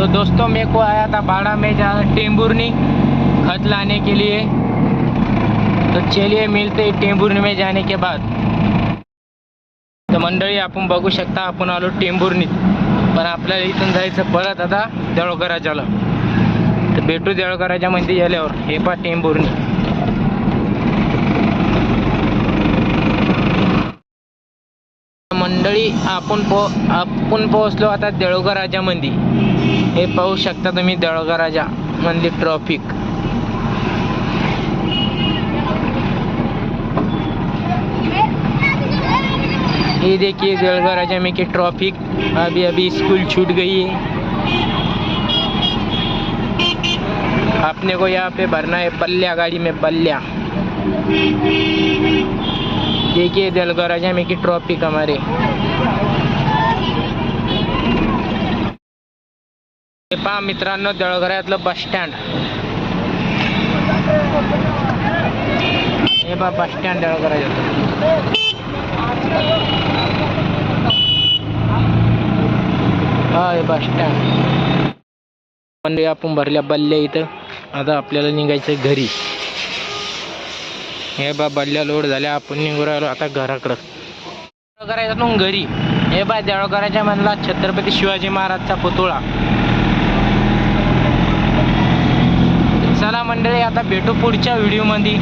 तो दोस्तों, मेरे को आया था बाड़ा में जहाँ टेम्बुरनी खत लाने के लिए। तो चलिए मिलते हैं में जाने के बाद। तर मंडळी, आपण बघू शकता, आपण आलो टेंभुर्णीत पण आपल्याला इथून जायचं परत आता देवळगराजाला तर भेटू देवळगराजा मध्ये गेल्यावर हे पा टेंभुर्णी मंडळी, आपण पो, आपण पोहोचलो आता देवळगराजा मध्ये हे पाहू शकता तुम्ही देवळगराजा मधली ट्रॉफिक. ये देखिए देवघर राजा में की ट्रैफ़िक. अभी अभी स्कूल छूट गई है. अपने को यहाँ पे भरना है पल्ल्या गाड़ी में पल्ल्या. देखिए देवघर राजा में की ट्रॉफिक हमारे. हे पहा मित्रांनो देवळघरातलं बस स्टँड हे पहा बस स्टँड देवळघराचं. हा हे बस स्टँड म्हणजे आपण भरल्या बल्ल्या इथं आता आपल्याला निघायचं घरी. हे बा बल्ल्या लोड झाल्या आपण निघू राहिलो आता घराकडं. करायचं घरी. हे बा देळगराच्या म्हणला छत्रपती शिवाजी महाराजचा पुतळा. आता भेटू पुढच्या व्हिडिओमध्ये